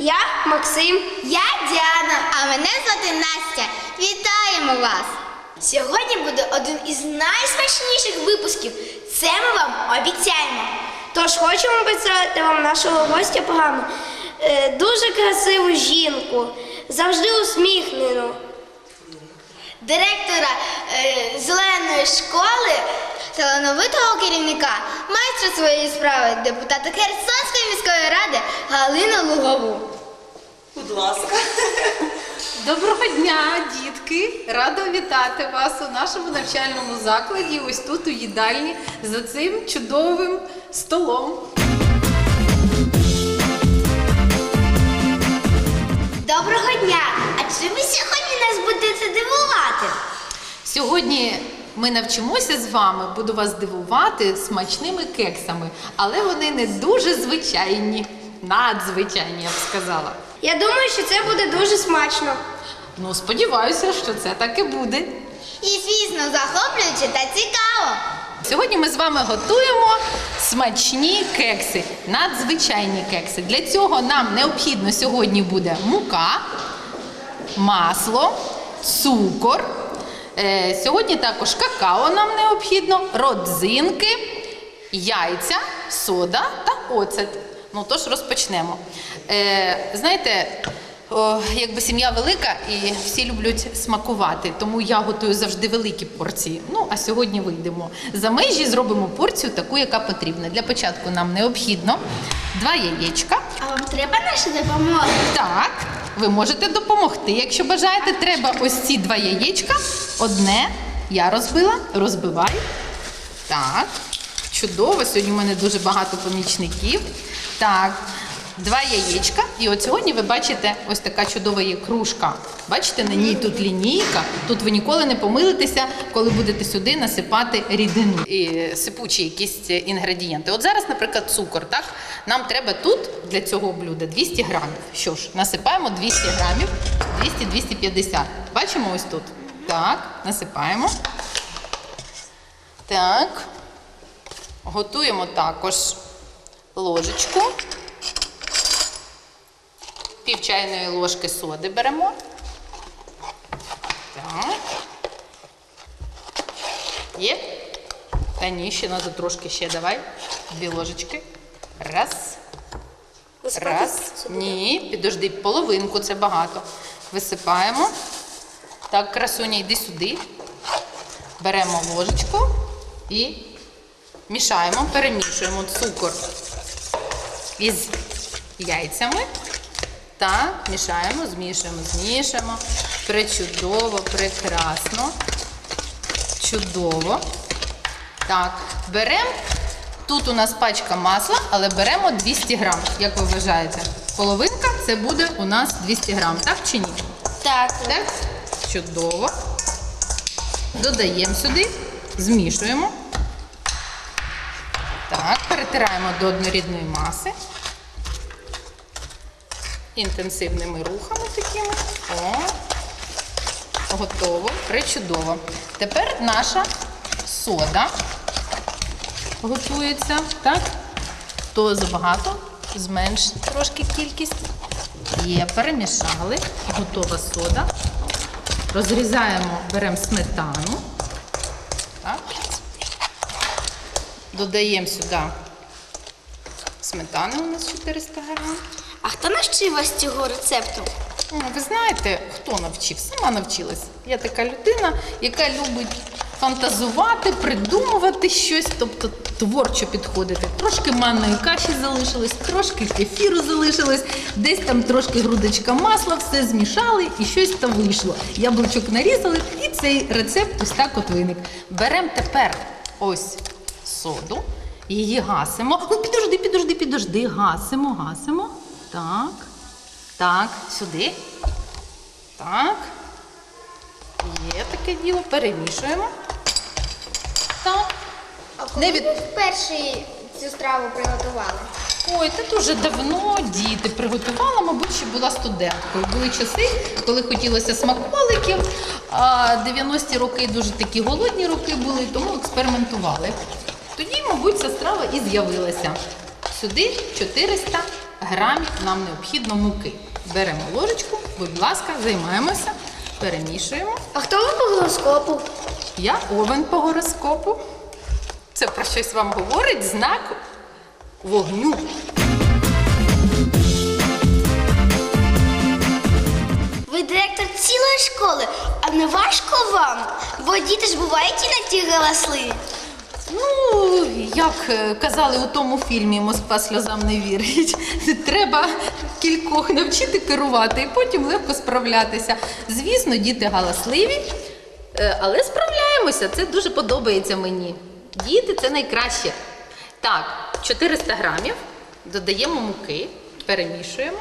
Я Максим. Я Діана. А мене звати Настя. Вітаємо вас! Сьогодні буде один із найсмачніших випусків. Це ми вам обіцяємо. Тож хочемо представити вам нашого гостя програми. Е, дуже красиву жінку, завжди усміхнену. Директора е, зеленої школи, талановитого керівника, майстра своєї справи, депутата Херсонської міської ради Галину Лугову. Будь ласка. Доброго дня, дітки! Рада вітати вас у нашому навчальному закладі, ось тут у їдальні, за цим чудовим столом. Доброго дня! А чи ви сьогодні нас будете дивувати? Сьогодні ми навчимося з вами, буду вас дивувати смачними кексами, але вони не дуже звичайні, надзвичайні, я б сказала. Я думаю, що це буде дуже смачно. Ну, сподіваюся, що це так і буде. І, звісно, захоплююче та цікаво. Сьогодні ми з вами готуємо смачні кекси, надзвичайні кекси. Для цього нам необхідно сьогодні буде мука, масло, цукор. Е, сьогодні також какао нам необхідно, родзинки, яйця, сода та оцет. Ну тож розпочнемо. Е, знаєте, о, якби сім'я велика і всі люблять смакувати, тому я готую завжди великі порції. Ну а сьогодні вийдемо за межі, зробимо порцію таку, яка потрібна. Для початку нам необхідно два яєчка. А вам треба наша допомога? Так, ви можете допомогти. Якщо бажаєте, треба ось ці два яєчка. Одне я розбила, розбивай. Так, чудово. Сьогодні в мене дуже багато помічників. Так, два яєчка. І от сьогодні ви бачите ось така чудова є кружка. Бачите, на ній тут лінійка. Тут ви ніколи не помилитеся, коли будете сюди насипати рідину і сипучі якісь інгредієнти. От зараз, наприклад, цукор. Так, нам треба тут для цього блюда 200 грамів. Що ж, насипаємо 200 грамів, 200-250. Бачимо ось тут. Так, насипаємо. Так. Готуємо також ложечку. Пів чайної ложки соди беремо. Так. Є? Та ні, ще треба трошки ще давай. Дві ложечки. Раз. Раз. Ні, підожди, половинку, це багато. Висипаємо. Так, красуня, йди сюди. Беремо ложечку і мішаємо, перемішуємо цукор із яйцями. Та мішаємо, змішуємо, змішуємо. Причудово, прекрасно. Чудово. Так, беремо. Тут у нас пачка масла, але беремо 200 грам. Як ви вважаєте? Половинка це буде у нас 200 грам, так чи ні? Так. Так? Чудово. Додаємо сюди, змішуємо. Так, перетираємо до однорідної маси. Інтенсивними рухами такими. О, готово, причудово. Тепер наша сода готується. Так? То забагато, зменш трошки кількість. Є, перемішали. Готова сода. Розрізаємо, беремо сметану. Так. Додаємо сюди сметани у нас 400 грам. А хто навчив вас цього рецепту? Ви знаєте, хто навчив? Сама навчилась. Я така людина, яка любить фантазувати, придумувати щось, тобто творчо підходити. Трошки манної каші залишилось, трошки кефіру залишилось, десь там трошки грудочка масла, все змішали і щось там вийшло. Яблучок нарізали, і цей рецепт ось так от виник. Беремо тепер ось соду, її гасимо. О, підожди, підожди, підожди, гасимо, гасимо. Так. Так, сюди. Так. Є таке діло. Перемішуємо. Так. Не від... вперше цю страву приготували? Ой, це дуже давно діти приготувала, мабуть. ще була студенткою. Були часи, коли хотілося смаколиків. А 90-ті роки дуже такі голодні роки були, тому експериментували. Тоді, мабуть, ця страва і з'явилася. Сюди 400 грамів нам необхідно муки. Беремо ложечку, будь ласка, займаємося, перемішуємо. А хто ви по гороскопу? Я овен по гороскопу. Це про щось вам говорить знак вогню. Ви директор цілої школи, а не важко вам? Бо діти ж бувають іноді галасливі. Ну, як е, казали у тому фільмі Москва сльозам не вірить. Треба кількох навчити керувати і потім легко справлятися. Звісно, діти галасливі, е, але справляємося. Це дуже подобається мені. Діти це найкраще. Так, 400 грамів додаємо муки, перемішуємо.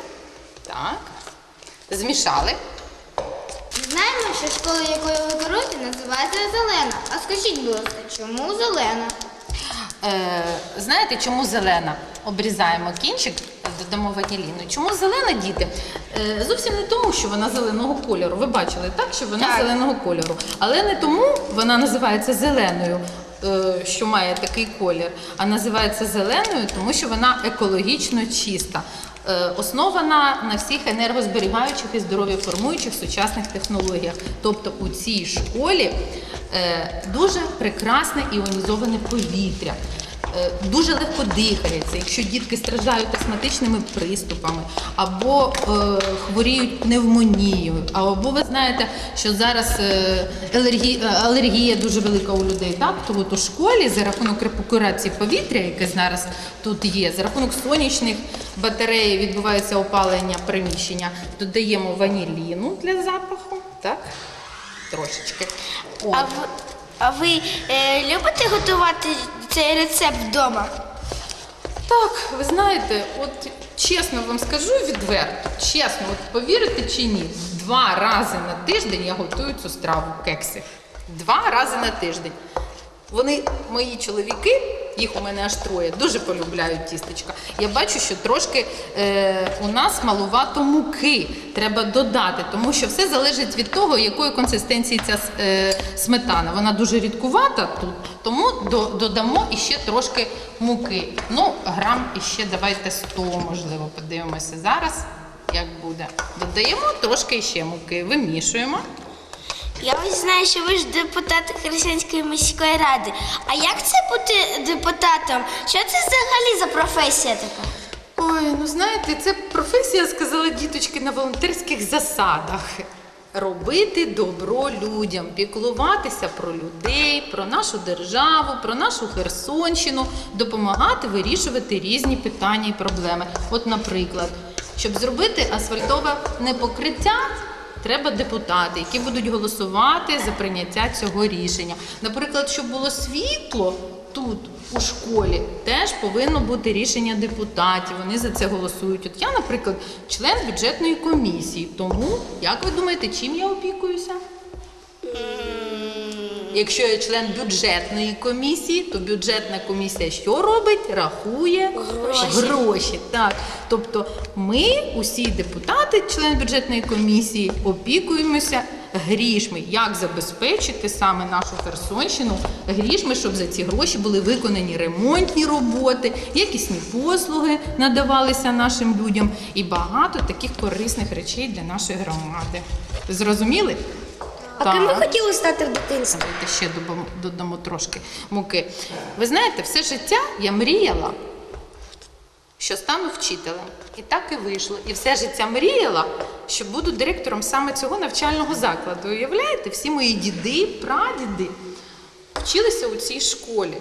Так. Змішали. Що школа, якою ви керуєте, називається зелена. А скажіть, будь ласка, чому зелена? Е, знаєте, чому зелена? Обрізаємо кінчик, додамо ваніліну. Чому зелена, діти? Е, зовсім не тому, що вона зеленого кольору. Ви бачили, так, що вона Так. зеленого кольору. Але не тому вона називається зеленою, е, що має такий колір, а називається зеленою, тому що вона екологічно чиста. Е, Основана на всіх енергозберігаючих і здоров'яформуючих сучасних технологіях. Тобто у цій школі е, дуже прекрасне іонізоване повітря. Е, Дуже легко дихається, якщо дітки страждають астматичними приступами, або е, хворіють пневмонією, або ви знаєте, що зараз е, алергія, алергія дуже велика у людей. Так, то от у школі за рахунок репукурації повітря, яке зараз тут є, за рахунок сонячних батарей відбувається опалення приміщення, додаємо ваніліну для запаху, так, трошечки. От. А а ви е, любите готувати цей рецепт вдома? Так, ви знаєте, от чесно вам скажу відверто, чесно, от повірите чи ні, два рази на тиждень я готую цю страву кекси. Два рази на тиждень. Вони, мої чоловіки, їх у мене аж троє, дуже полюбляють тістечка. Я бачу, що трошки е, у нас малувато муки треба додати, тому що все залежить від того, якої консистенції ця е, сметана. Вона дуже рідкувата тут, тому до, додамо іще трошки муки. Ну, грам іще давайте 100, можливо, подивимося зараз, як буде. Додаємо трошки ще муки, вимішуємо. Я ось знаю, що ви ж депутат Херсонської міської ради. А як це бути депутатом? Що це взагалі за професія така? Ой, ну знаєте, це професія, сказала діточки, на волонтерських засадах. Робити добро людям, піклуватися про людей, про нашу державу, про нашу Херсонщину, допомагати вирішувати різні питання і проблеми. От, наприклад, щоб зробити асфальтове непокриття, треба депутати, які будуть голосувати за прийняття цього рішення. Наприклад, щоб було світло тут у школі, теж повинно бути рішення депутатів. Вони за це голосують. От я, наприклад, член бюджетної комісії. Тому як ви думаєте, чим я опікуюся? Якщо я член бюджетної комісії, то бюджетна комісія що робить? Рахує Гроші. гроші. Так. Тобто ми, усі депутати, члени бюджетної комісії, опікуємося грішми. Як забезпечити саме нашу Херсонщину грішми, щоб за ці гроші були виконані ремонтні роботи, якісні послуги надавалися нашим людям і багато таких корисних речей для нашої громади. Зрозуміли? А ким ви Так. хотіли стати в дитинстві? Давайте ще додамо трошки муки. Ви знаєте, все життя я мріяла, що стану вчителем. І так і вийшло. І все життя мріяла, що буду директором саме цього навчального закладу. Уявляєте, всі мої діди, прадіди вчилися у цій школі.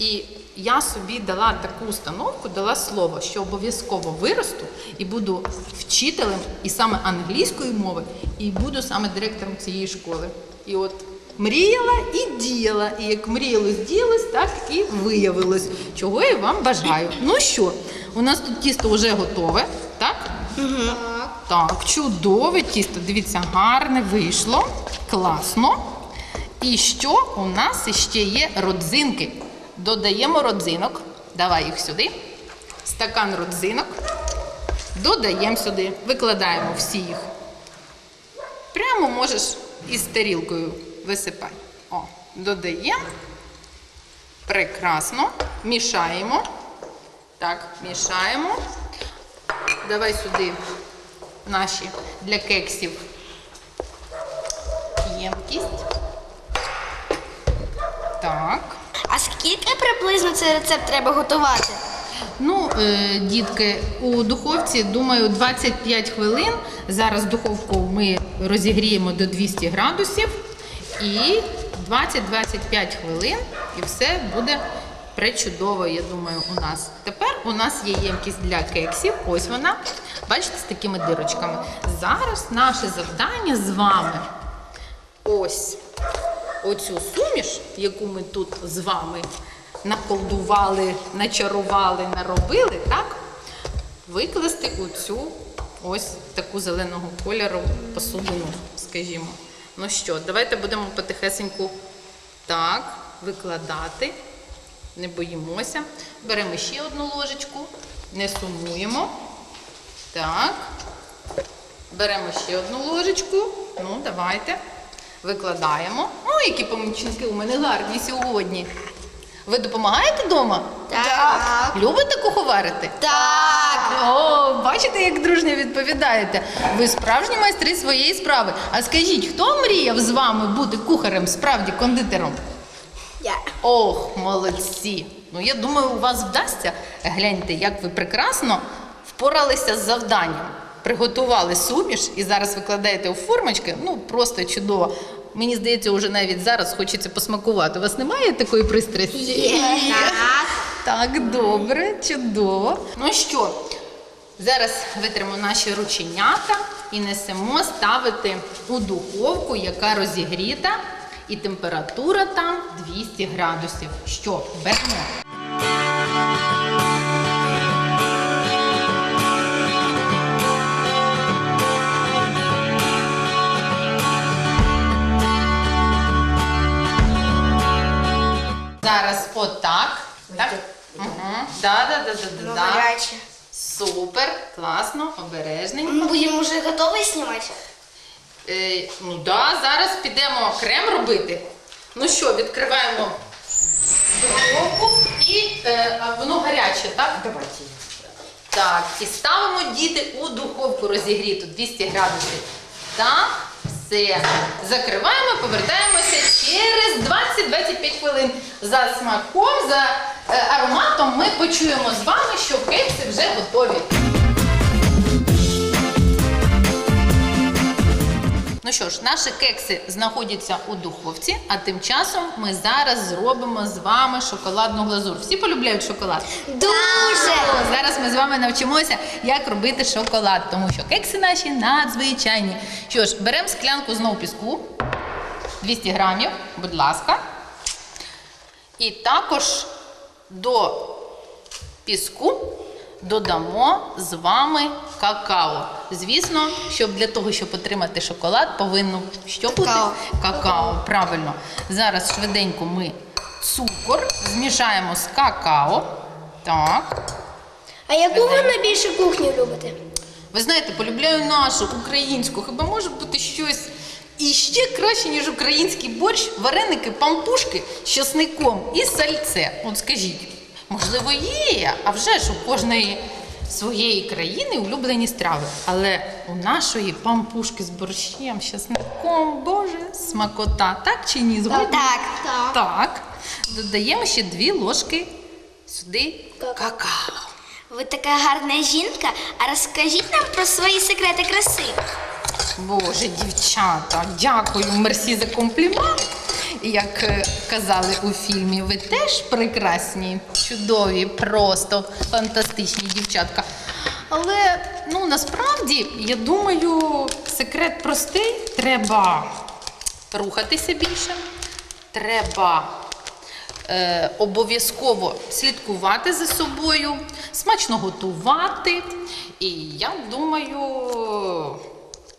І я собі дала таку установку, дала слово, що обов'язково виросту і буду вчителем і саме англійської мови, і буду саме директором цієї школи. І от мріяла і діяла. І як мріялось, діялось, так і виявилось. Чого я вам бажаю. Ну що, у нас тут тісто вже готове, так? Так, чудове тісто. Дивіться, гарне вийшло. Класно. І що у нас ще є родзинки? Додаємо родзинок. Давай їх сюди. Стакан родзинок. додаємо сюди, викладаємо всі їх. Прямо можеш із тарілкою висипати. О, додаємо. Прекрасно. Мішаємо. Так, мішаємо. Давай сюди наші для кексів ємкість. Так. Скільки приблизно цей рецепт треба готувати? Ну, е, дітки, у духовці, думаю, 25 хвилин. Зараз духовку ми розігріємо до 200 градусів. І 20-25 хвилин, і все буде пречудово, я думаю, у нас. Тепер у нас є ємкість для кексів. Ось вона. Бачите, з такими дирочками. Зараз наше завдання з вами. Ось оцю суміш, яку ми тут з вами наколдували, начарували, наробили, так? Викласти у цю ось таку зеленого кольору посудину, скажімо. Ну що, давайте будемо потихесеньку так викладати. Не боїмося. Беремо ще одну ложечку, не сумуємо. Так. Беремо ще одну ложечку. Ну, давайте. Викладаємо. О, які помічники у мене гарні сьогодні. Ви допомагаєте вдома? Так. Любите куховарити? Так. О, бачите, як дружньо відповідаєте. Ви справжні майстри своєї справи. А скажіть, хто мріяв з вами бути кухарем, справді кондитером? Я. Ох, молодці! Ну я думаю, у вас вдасться. Гляньте, як ви прекрасно впоралися з завданням. Приготували суміш і зараз викладаєте у формочки. Ну просто чудово. Мені здається, вже навіть зараз хочеться посмакувати. У вас немає такої пристрасті? Так. Так, добре, чудово. Ну що, зараз витримо наші рученята і несемо ставити у духовку, яка розігріта, і температура там 200 градусів. Що, беремо? Зараз отак. Так? Угу. Да, да, да, да, да, да. Гаряче. Супер, класно, обережненько. Ми будемо вже готові знімати? Е, ну да, зараз підемо крем робити. Ну що, відкриваємо духовку і е, а воно гаряче, так? Давайте. Так, і ставимо діти у духовку розігріту 200 градусів. Так, все. Закриваємо, повертаємося через 20-25 хвилин. За смаком, за е, ароматом ми почуємо з вами, що кекси вже готові. Ну що ж, наші кекси знаходяться у духовці, а тим часом ми зараз зробимо з вами шоколадну глазур. Всі полюбляють шоколад? Дуже. Зараз ми з вами навчимося, як робити шоколад, тому що кекси наші надзвичайні. Що ж, беремо склянку знову піску, 200 грамів, будь ласка. І також до піску додамо з вами какао. Звісно, щоб для того, щоб отримати шоколад, повинно що бути? Какао. Какао, правильно. Зараз швиденько ми цукор змішаємо з какао. Так. А яку ви найбільше кухню любите? Ви знаєте, полюбляю нашу українську. Хіба може бути щось іще краще, ніж український борщ, вареники, пампушки з часником і сальце? От скажіть, можливо, є, а вже ж у кожної своєї країни улюблені страви. Але у нашої пампушки з борщем, з часником, боже, смакота, так чи ні? Згодні? Так. Так. Так. Додаємо ще дві ложки сюди какао. Ви така гарна жінка, а розкажіть нам про свої секрети краси. Боже, дівчата, дякую, мерсі за комплімент. Як е, казали у фільмі, ви теж прекрасні, чудові, просто фантастичні дівчатка. Але ну насправді, я думаю, секрет простий. Треба рухатися більше, треба е, обов'язково слідкувати за собою, смачно готувати. І я думаю,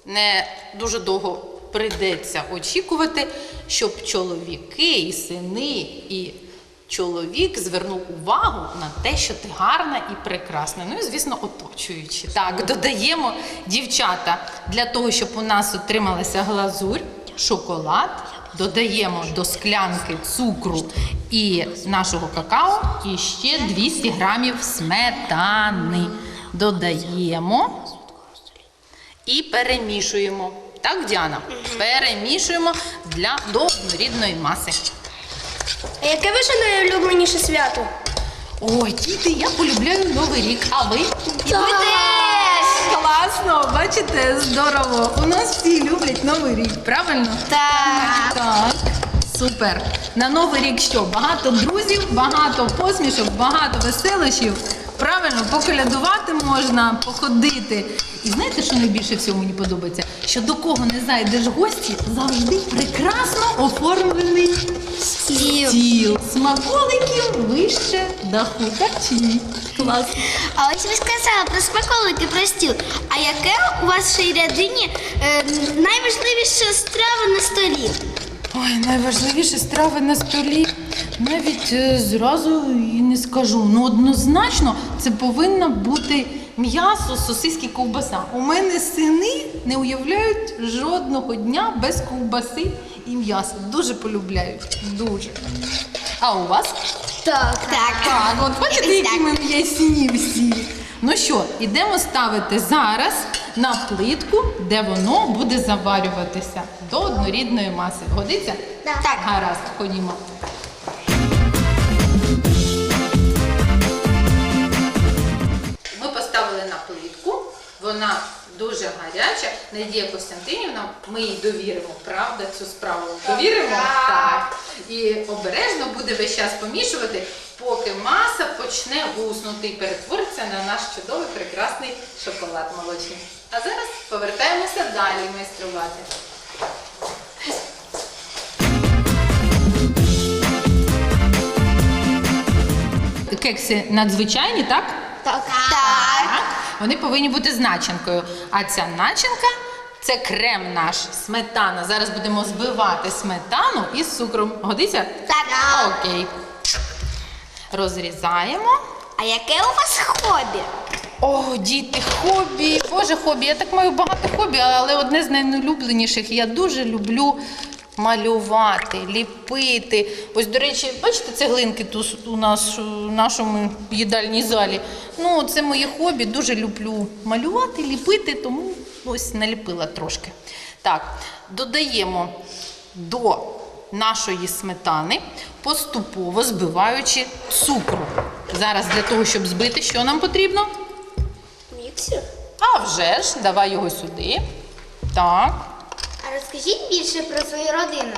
не дуже довго прийдеться очікувати, щоб чоловіки і сини, і чоловік звернув увагу на те, що ти гарна і прекрасна. Ну і звісно, оточуючи. Так, додаємо дівчата для того, щоб у нас отрималася глазурь, шоколад. Додаємо до склянки цукру і нашого какао і ще 200 грамів сметани. Додаємо і перемішуємо. Так, Діана? Перемішуємо для до однорідної маси. А яке ваше найулюбленіше свято? Ой, діти, я полюбляю Новий рік. А ви? І ви теж! Класно, бачите, здорово. У нас всі люблять Новий рік, правильно? Так. Так. Супер. На Новий рік що? Багато друзів, багато посмішок, багато веселощів. Правильно, поколядувати можна, походити. І знаєте, що найбільше всього мені подобається? Що до кого не зайдеш гості, завжди прекрасно оформлений Стіл. стіл. Смаколиків вище даху. Так чи ні? Клас. А ось ви сказали про смаколики, про стіл. А яке у вашій рядині е, найважливіша страва на столі? Ой, найважливіші страви на столі. Навіть е, зразу і не скажу. Ну однозначно це повинно бути м'ясо, сосиски, ковбаса. У мене сини не уявляють жодного дня без ковбаси і м'яса. Дуже полюбляють. Дуже. А у вас? Так. Так. Так, от бачите, які ми м'ясні всі. Ну що, ідемо ставити зараз на плитку, де воно буде заварюватися до однорідної маси. Годиться? Так. Гаразд, ходімо. Вона дуже гаряча. Надія Костянтинівна, ми їй довіримо, правда, цю справу довіримо. Так. І обережно буде весь час помішувати, поки маса почне гуснути і перетвориться на наш чудовий прекрасний шоколад молочний. А зараз повертаємося далі майструвати. Кекси надзвичайні, так? Так. Так. Вони повинні бути з начинкою. А ця начинка це крем наш, сметана. Зараз будемо збивати сметану із цукром. Годиться? Так. Окей. Розрізаємо. А яке у вас хобі? О, діти, хобі. Боже, хобі. Я так маю багато хобі, але одне з найулюбленіших. Я дуже люблю малювати, ліпити. Ось, до речі, бачите, цеглинки тут у нас у нашому їдальній залі. Ну, це моє хобі. Дуже люблю малювати, ліпити, тому ось наліпила трошки. Так, додаємо до нашої сметани, поступово збиваючи цукру. Зараз для того, щоб збити, що нам потрібно? Міксер. А вже ж, давай його сюди. Так. Розкажіть більше про свою родину.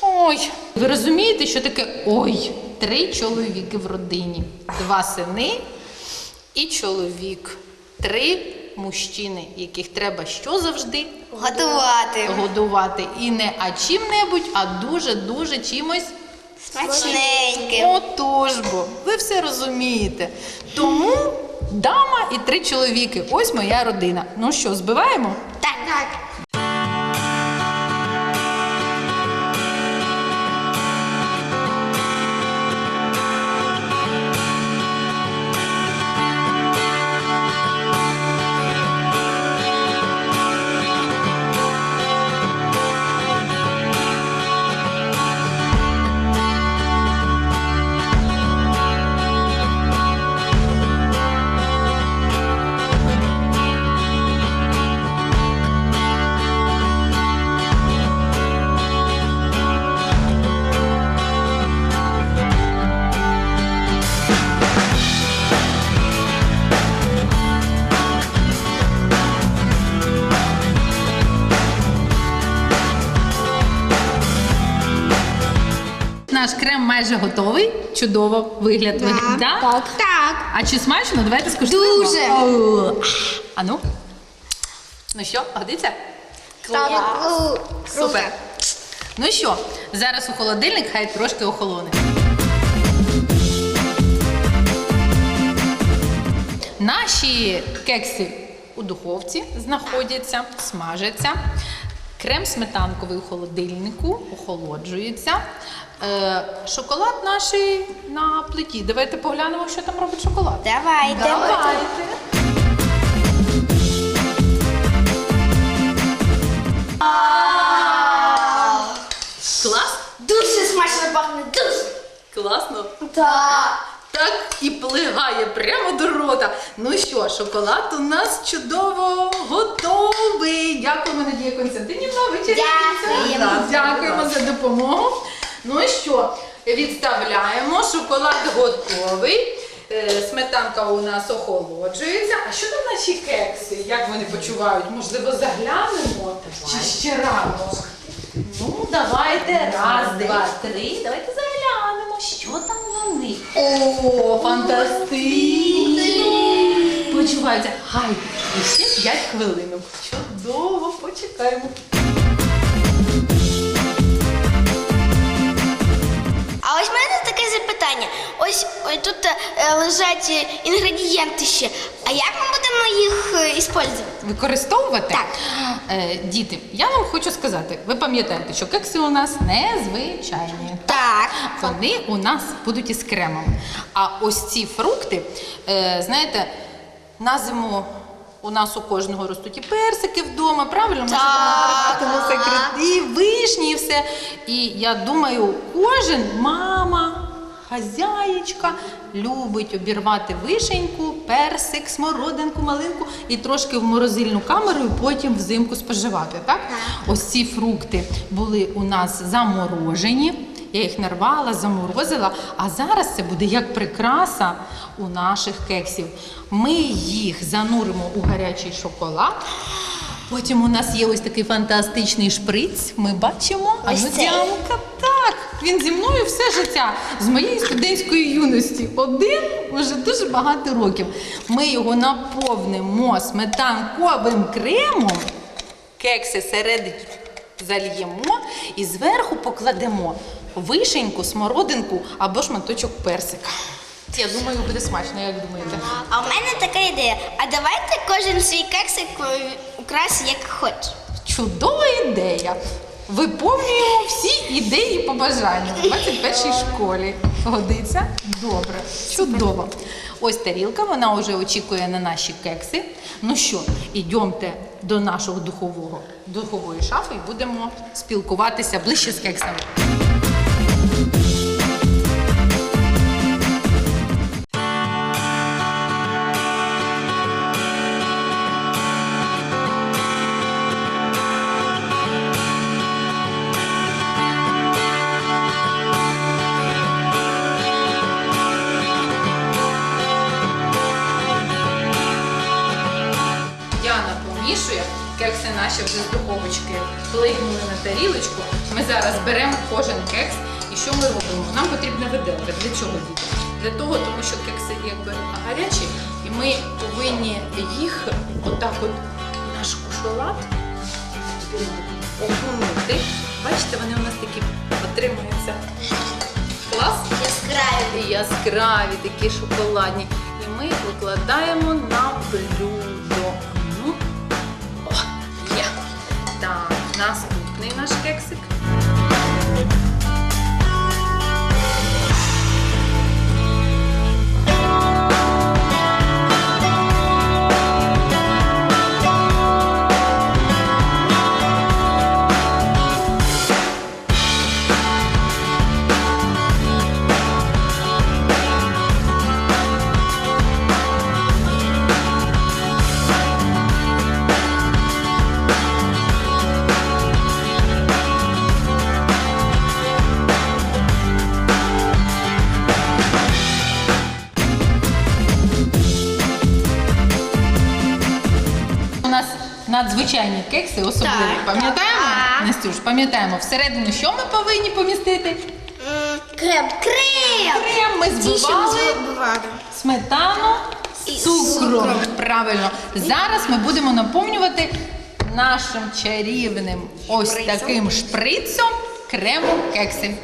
Ой. Ви розумієте, що таке ой? Три чоловіки в родині. Два сини і чоловік. Три мужчини, яких треба що завжди Готувати. годувати. І не а чим-небудь, а дуже-дуже чимось. Смачненьке. Отож бо, ви все розумієте. Тому дама і три чоловіки. Ось моя родина. Ну що, збиваємо? Так. Так. Наш крем майже готовий. Чудово вигляд виглядає. Так. Так. А чи смачно? Давайте скуштуємо. Дуже. А ну? Ну що, годиться? Так. Супер. Ну що, зараз у холодильник хай трошки охолоне. Наші кекси у духовці знаходяться, смажаться. Крем сметанковий у холодильнику охолоджується. Е, шоколад наш на плиті. Давайте поглянемо, що там робить шоколад. Давайте. Давайте. Клас? Дуже смачно пахне, дуже. Класно. Так. Так і плигає прямо до рота. Ну що, шоколад у нас чудово готовий. Дякуємо, Надія Константинівна. Дякуємо. Дякуємо за допомогу. Ну і що? Відставляємо. Шоколад готовий. Е, Сметанка у нас охолоджується. А що там наші кекси? Як вони почувають? Можливо, заглянемо? Чи ще рано? Ну, давайте. Раз, два, три. Давайте заглянемо. Що там вони? О, фантастично! Почуваються. Хай, ще 5 хвилинок. Чудово, почекаємо. Ось в мене таке запитання. Ось, ось тут е, лежать інгредієнти ще. А як ми будемо їх е, іспользувати? Використовувати? Так. Е, діти, я вам хочу сказати, ви пам'ятаєте, що кекси у нас незвичайні. Так. Вони у нас будуть із кремом. А ось ці фрукти, е, знаєте, на зиму у нас у кожного ростуть і персики вдома, правильно? Ми секреті, і вишні, і все. І я думаю, кожен мама. Хазяєчка любить обірвати вишеньку, персик, смородинку, малинку і трошки в морозильну камеру, і потім взимку споживати. Так? Ось ці фрукти були у нас заморожені. Я їх нарвала, заморозила, а зараз це буде як прикраса у наших кексів. Ми їх зануримо у гарячий шоколад. Потім у нас є ось такий фантастичний шприц. Ми бачимо. А Ось ну. Діанка, так. Він зі мною все життя, з моєї студентської юності. Один вже дуже багато років. Ми його наповнимо сметанковим кремом кекси середину зальємо і зверху покладемо вишеньку, смородинку або шматочок персика. Я думаю, буде смачно, як думаєте? А в мене така ідея. А давайте кожен свій кексик украсить як хоче. Чудова ідея! Виповнюємо всі ідеї і побажання в 21 школі. Годиться? Добре, чудово. Ось тарілка, вона вже очікує на наші кекси. Ну що, ідемте до нашого духового духової шафи і будемо спілкуватися ближче з кексами. Плигнули на тарілочку. Ми зараз беремо кожен кекс. І що ми робимо? Нам потрібна виделка. Для чого діти? Для того, тому що кекси якби гарячі, і ми повинні їх отак от наш шоколад окунути. Бачите, вони у нас такі отримуються. Клас? Яскраві. Яскраві, такі шоколадні. І ми викладаємо на блюдо. Так, наступний наш кексик. У кекси, особливі. Так, Пам'ятаємо? так. Настюш, пам'ятаємо, всередину що ми повинні помістити? М, Крем. Крем. Крем ми збивали. Сметану І з цукром. цукром. Правильно. Зараз ми будемо наповнювати нашим чарівним ось Шприцом. таким шприцом кремом кекси.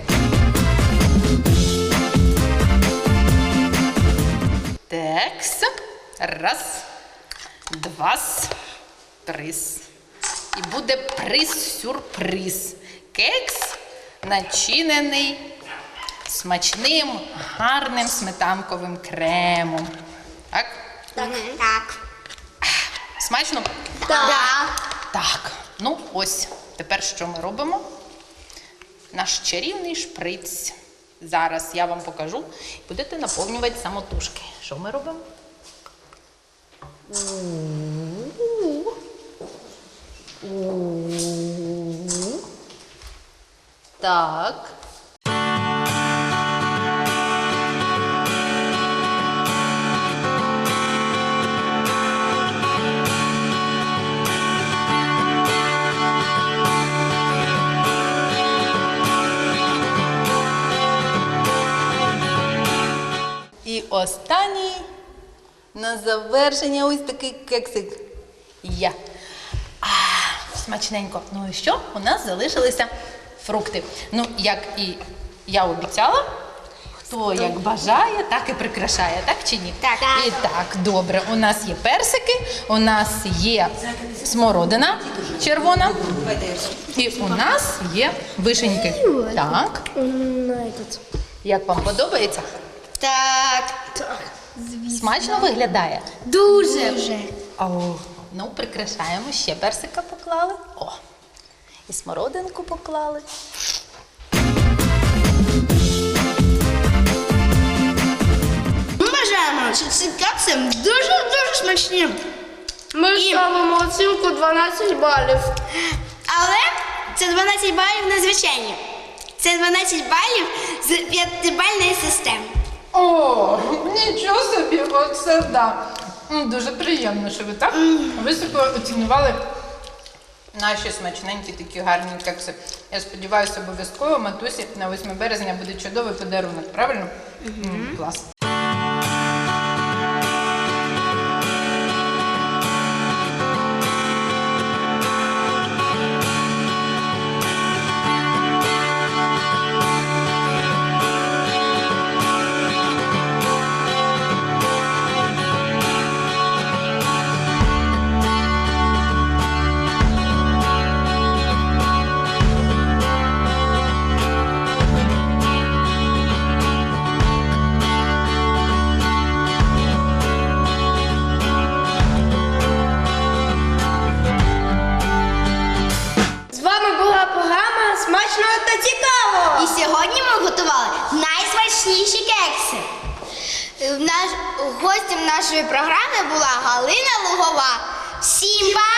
Текс. Раз, два, приз. І буде приз-сюрприз. Кекс начинений смачним, гарним сметанковим кремом. Так? Так. Так. Смачно? Так. Так, ну ось. Тепер що ми робимо? Наш чарівний шприц. Зараз я вам покажу. Будете наповнювати самотужки. Що ми робимо? Так. І останній на завершення ось такий кексик. Є. А, смачненько. Ну і що? У нас залишилися фрукти. Ну, як і я обіцяла, хто як бажає, так і прикрашає, так чи ні? Так. І так, добре. У нас є персики, у нас є смородина червона, і у нас є вишеньки. Так. Як вам подобається? Так. Смачно виглядає? Дуже. Дуже. Ну, прикрашаємо, ще персика поклали. О, і смородинку поклали. Ми вважаємо, що ці кекси дуже-дуже смачні. Ми ставимо оцінку 12 балів. Але це 12 балів незвичайні. Це 12 балів з п'ятибальної системи. О, нічого собі, оце да. М, Дуже приємно, що ви так високо оцінювали наші смачненькі такі гарні кекси. Я сподіваюся, обов'язково матусі на 8 березня буде чудовий подарунок, правильно? Клас. Нашої програми була Галина Лугова. Всім па-па!